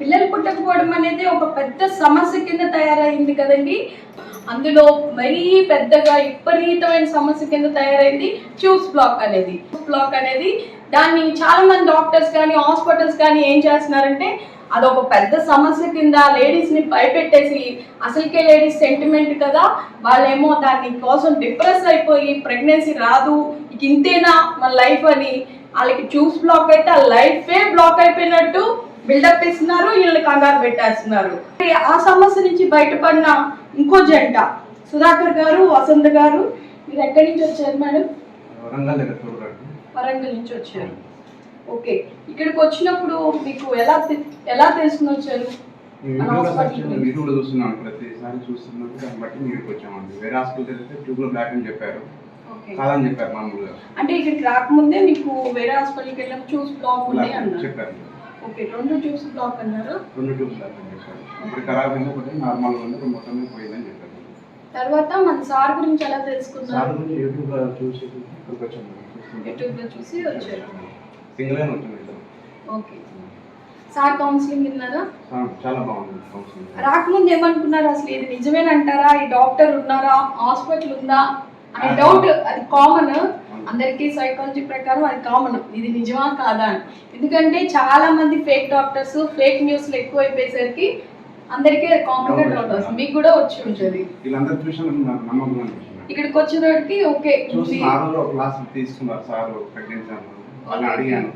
పిల్లలు పుట్టకపోవడం అనేది ఒక పెద్ద సమస్య కింద తయారైంది కదండి. అందులో మరీ పెద్దగా విపరీతమైన సమస్య కింద తయారైంది ట్యూబ్స్ బ్లాక్ అనేది. బ్లాక్ అనేది దాన్ని చాలా మంది డాక్టర్స్ కానీ హాస్పిటల్స్ కానీ ఏం చేస్తున్నారంటే అదొక పెద్ద సమస్య కింద లేడీస్ని భయపెట్టేసి అసలుకే లేడీస్ సెంటిమెంట్ కదా వాళ్ళేమో దాని కోసం డిప్రెస్ అయిపోయి ప్రెగ్నెన్సీ రాదు ఇక ఇంతేనా మన లైఫ్ అని. వాళ్ళకి ట్యూబ్స్ బ్లాక్ అయితే ఆ లైఫే బ్లాక్ అయిపోయినట్టు బిల్డప్ ఇస్తున్నారు వీళ్ళని కంగారు పెట్టేస్తున్నారు. ఆ సమస్య నుంచి బయటపడిన ఇంకో జంట సుధాకర్ గారు వసంత్ గారు మీరు ఎక్కడి నుంచి వచ్చారు మేడం? వరంగల్ నుంచి వచ్చారు. ఓకే ఇక్కడికి వచ్చినప్పుడు మీకు ఎలా ఎలా తెలుసుకుని వచ్చారు? వీడియోలో చూస్తున్నాను ప్రతిసారి దాన్ని బట్టి వచ్చామండి. వేరే హాస్పిటల్ తెలిస్తే ట్యూబ్లో బ్లాక్ అని చెప్పారు. కాదని చెప్పారు మామూలుగా. అంటే ఇక్కడికి రాకముందే మీకు వేరే హాస్పిటల్కి వెళ్ళినప్పుడు చూసి బ్లాక్ ఉంది అన్నారు. చెప్పారు. ఓకే రెండు బ్లాక్ అన్నారు. రెండు ట్యూబ్ బ్లాక్ అని చెప్పారు. ఇప్పుడు ఖరాబ్ అయింది ఒకటి నార్మల్గా ఉంది ఇప్పుడు మొత్తం పోయిందని చెప్పారు. తర్వాత మన సార్ గురించి ఎలా సార్ తెలుసుకున్నారు యూట్యూబ్లో చూసి ఇక్కడికి వచ్చాము యూట్యూబ్లో చూసి వచ్చారు. సింగిల్గా వచ్చాము ఇద్దరు ఓకే. సార్ కౌన్సిలింగ్ విన్నారా? చాలా బాగుంది కౌన్సిలింగ్ రాకముందు ఏమనుకున్నారు అసలు ఇది నిజమేనంటారా? ఈ డాక్టర్ ఉన్నారా? హాస్పిటల్ ఉందా? అనే డౌట్ అది కామన్ అందరికీ సైకాలజీ ప్రకారం అది కామన్ ఇది నిజమా కాదా అని. ఎందుకంటే చాలా మంది ఫేక్ డాక్టర్స్ ఫేక్ న్యూస్లు ఎక్కువైపోయేసరికి అందరికీ కామన్గా డౌట్ వస్తుంది. మీకు కూడా వచ్చి ఉంటుంది. ఇక్కడికి వచ్చేటప్పటికి ఓకే. క్లాస్ తీసుకున్నారు సార్ ప్రెగ్నెన్సీ అన్నారు వాళ్ళని అడిగాను.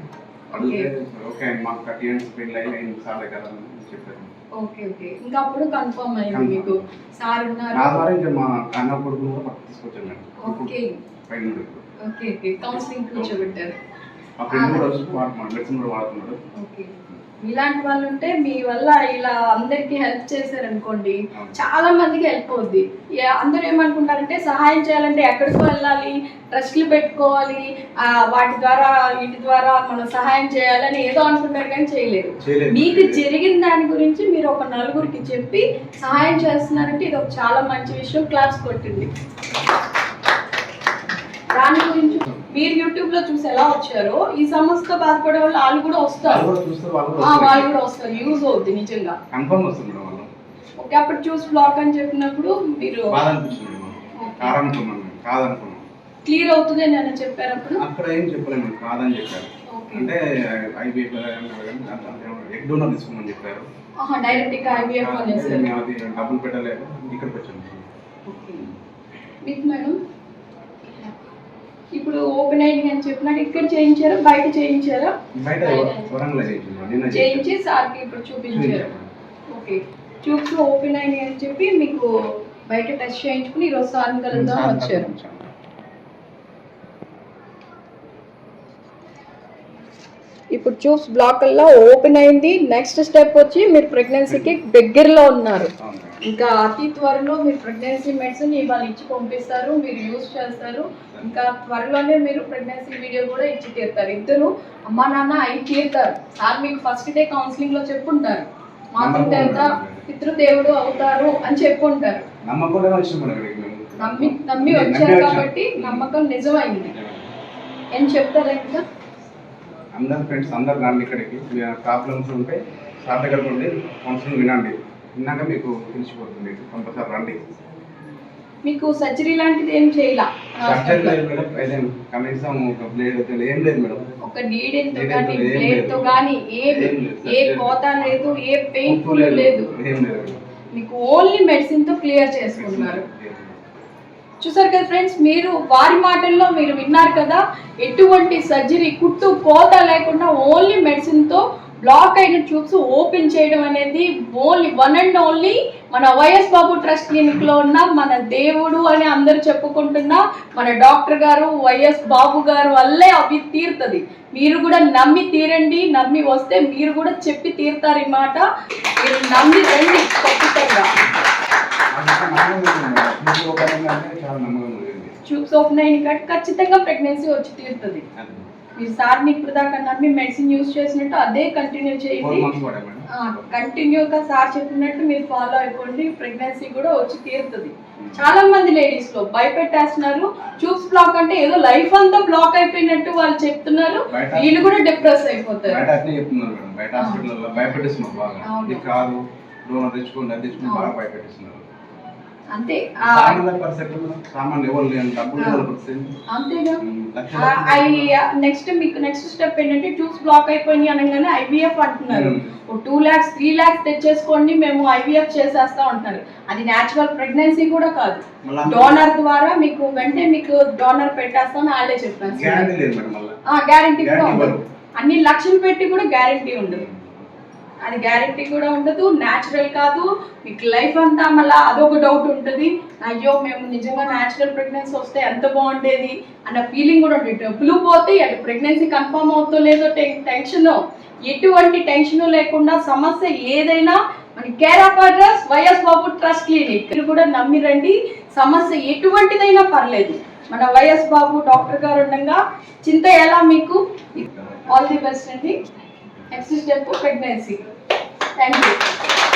అడిగితే ఓకే. మాకు థర్టీ ఇయర్స్ పెళ్ళి అయ్యి అయింది సార్ అని చెప్పారు. Okay okay. ఇంకా అప్పుడు కన్ఫర్మ్ అయింది మీకు. సార్ నా ఉన్నారు ద్వారా ఇంకా మా అన్న కొడుకు కూడా పక్కకు తీసుకొచ్చాను madam okay. Okay okay. Counselling కూర్చోబెట్టారు. ఇలాంటి వాళ్ళు ఉంటే మీ వల్ల ఇలా అందరికి హెల్ప్ చేశారనుకోండి. చాలా మందికి హెల్ప్ అవుద్ది. అందరూ ఏమనుకుంటారంటే సహాయం చేయాలంటే ఎక్కడికో వెళ్ళాలి ట్రస్ట్లు పెట్టుకోవాలి వాటి ద్వారా వీటి ద్వారా మనం సహాయం చేయాలని ఏదో అనుకుంటారు కానీ చేయలేరు చేయలేదు. మీకు జరిగిన దాని గురించి మీరు ఒక నలుగురికి చెప్పి సహాయం చేస్తున్నారంటే ఇది ఒక చాలా మంచి విషయం. క్లాస్ కొట్టింది దాని గురించి మీరు యూట్యూబ్లో చూసి ఎలా వచ్చారో ఈ సమస్యతో బాధపడే వాళ్ళు వాళ్ళు కూడా వస్తారు. వాళ్ళు కూడా వాళ్ళు కూడా వస్తారు. యూజ్ అవుద్ది నిజంగా. కన్ఫర్మ్ వస్తుంది ఓకే అప్పుడు చూసి బ్లాక్ అని చెప్పినప్పుడు మీరు కాదనుకున్నాం క్లియర్ అవుతుంది అని నేను చెప్పారు అప్పుడు? అక్కడ ఏం చెప్పలేము కాదని చెప్పారు. అంటే ఐబీఎఫ్ ఎగ్ డోనర్ తీసుకోమని చెప్పారు. ఆహా డైరెక్ట్ అది డబ్బులు పెట్టలేదు ఇక్కడికి వచ్చాము ఓకే. మీకు మేడం ఇప్పుడు ఓపెన్ అయింది అని చెప్పినాక ఇక్కడ చేయించారా? బయట చేయించారా? చేయించి సార్కి ఇప్పుడు చూపించారు. ఓకే. ట్యూబ్స్ ఓపెన్ అయినాయి అని చెప్పి మీకు బయట టెస్ట్ చేయించుకుని ఈరోజు సార్ని కలుద్దాం సార్ వచ్చారు. ఇప్పుడు ట్యూబ్స్ బ్లాక్ అలా ఓపెన్ అయింది. నెక్స్ట్ స్టెప్ వచ్చి మీరు ప్రెగ్నెన్సీకి దగ్గరలో ఉన్నారు. ఇంకా అతి త్వరలో మీరు ప్రెగ్నెన్సీ మెడిసిన్ ఇవాళ ఇచ్చి పంపిస్తారు. మీరు యూజ్ చేస్తారు. ఇంకా త్వరలోనే మీరు ప్రెగ్నెన్సీ వీడియో కూడా ఇచ్చి తీరుతారు. ఇద్దరు అమ్మా నాన్న అయి తీరుతారు. సార్ మీకు ఫస్ట్ డే కౌన్సిలింగ్లో చెప్పుంటారు. మాతృదేవత పితృదేవుడు అవుతారు అని చెప్పుంటారు. నమ్మి నమ్మి వచ్చారు వచ్చాం. కాబట్టి నమ్మకం నిజమైంది. ఏం చెప్తారా ఇంకా? అందరు ఫ్రెండ్స్ అందరు రండి ఇక్కడికి. ప్రాబ్లమ్స్ ఉంటే సార్ దగ్గర ఉండి కౌన్సిలింగ్ వినండి. విన్నాక మీకు తెలిసిపోతుంది. కంపల్సరీ రండి. మీకు సర్జరీ లాంటిది ఏం చేయాల? సర్జరీ లేదు మేడం. అయితే కనీసం ఒక బ్లేడ్ ఏం లేదు మేడం. ఒక నీడెంతో కానీ తో ఏం బ్లేడ్తో లేదు. కానీ ఏం. ఏ కోత లేదు ఏ పెయిన్ఫుల్ లేదు. ఏం లేదు. మీకు ఓన్లీ మెడిసిన్తో క్లియర్ చేసుకుంటున్నారు. చూసారు కదా ఫ్రెండ్స్ మీరు వారి మాటల్లో మీరు విన్నారు కదా ఎటువంటి సర్జరీ కుట్టు కోత లేకుండా ఓన్లీ మెడిసిన్తో బ్లాక్ అయిన ట్యూబ్స్ ఓపెన్ చేయడం అనేది ఓన్లీ వన్ అండ్ ఓన్లీ మన వైఎస్ బాబు ట్రస్ట్ క్లినిక్లో ఉన్న మన దేవుడు అని అందరూ చెప్పుకుంటున్న మన డాక్టర్ గారు వైఎస్ బాబు గారు వల్లే అవి తీరుతుంది. మీరు కూడా నమ్మి తీరండి నమ్మి వస్తే మీరు కూడా చెప్పి తీరుతారు ఈ మాట. మీరు నమ్మి రండి ఖచ్చితంగా. ట్యూబ్స్ ఓపెన్ అయిన కాబట్టి ఖచ్చితంగా ప్రెగ్నెన్సీ వచ్చి తీరుతుంది. మీ సార్ని ఇప్పుడు దాకా నమ్మి మెడిసిన్ యూస్ చేసినట్టు అదే కంటిన్యూ చేయండి. కంటిన్యూగా సార్ చెప్పినట్టు మీరు ఫాలో అయిపోండి ప్రెగ్నెన్సీ కూడా వచ్చి తీరుతుంది. చాలా మంది లేడీస్లో భయపెట్టేస్తున్నారు. ట్యూబ్స్ బ్లాక్ అంటే ఏదో లైఫ్ అంతా బ్లాక్ అయిపోయినట్టు వాళ్ళు చెప్తున్నారు. వీళ్ళు కూడా డిప్రెస్ అయిపోతారు. బయట భయపెట్టిస్తున్నారు బాగా. కాదు డోనర్ తెచ్చుకోండి అది తెచ్చుకోండి బాగా భయపెట్టిస్తున్నారు. అంతే. అంతేగా. నెక్స్ట్ మీకు నెక్స్ట్ స్టెప్ ఏంటంటే ట్యూబ్స్ బ్లాక్ అయిపోయినాయి అనగానే ఐవీఎఫ్ అంటున్నారు. టూ ల్యాక్స్ త్రీ ల్యాక్స్ తెచ్చేసుకోండి మేము ఐవీఎఫ్ చేసేస్తా ఉంటున్నారు అది న్యాచురల్ ప్రెగ్నెన్సీ కూడా కాదు. డోనర్ ద్వారా మీకు వెంటనే మీకు డోనర్ పెట్టేస్తామని వాళ్ళే చెప్పాను గ్యారంటీ కూడా. అన్ని లక్షలు పెట్టి కూడా గ్యారంటీ ఉండదు. అది గ్యారంటీ కూడా ఉండదు న్యాచురల్ కాదు. మీకు లైఫ్ అంతా మళ్ళీ అదొక డౌట్ ఉంటుంది. అయ్యో మేము నిజంగా న్యాచురల్ ప్రెగ్నెన్సీ వస్తే ఎంత బాగుండేది అన్న ఫీలింగ్ కూడా ఉంటుంది. డబ్బులు పోతే అటు ప్రెగ్నెన్సీ కన్ఫర్మ్ అవుతో లేదో టెన్షన్ ఎటువంటి టెన్షన్ లేకుండా సమస్య ఏదైనా మన care of address Y S Babu trust clinic కూడా నమ్మి రండి. సమస్య ఎటువంటిదైనా పర్లేదు. మన వైఎస్ బాబు డాక్టర్ గారు ఉండగా చింత ఎలా మీకు? ఆల్ ది బెస్ట్ అండి. Existent tempo pregnancy thank you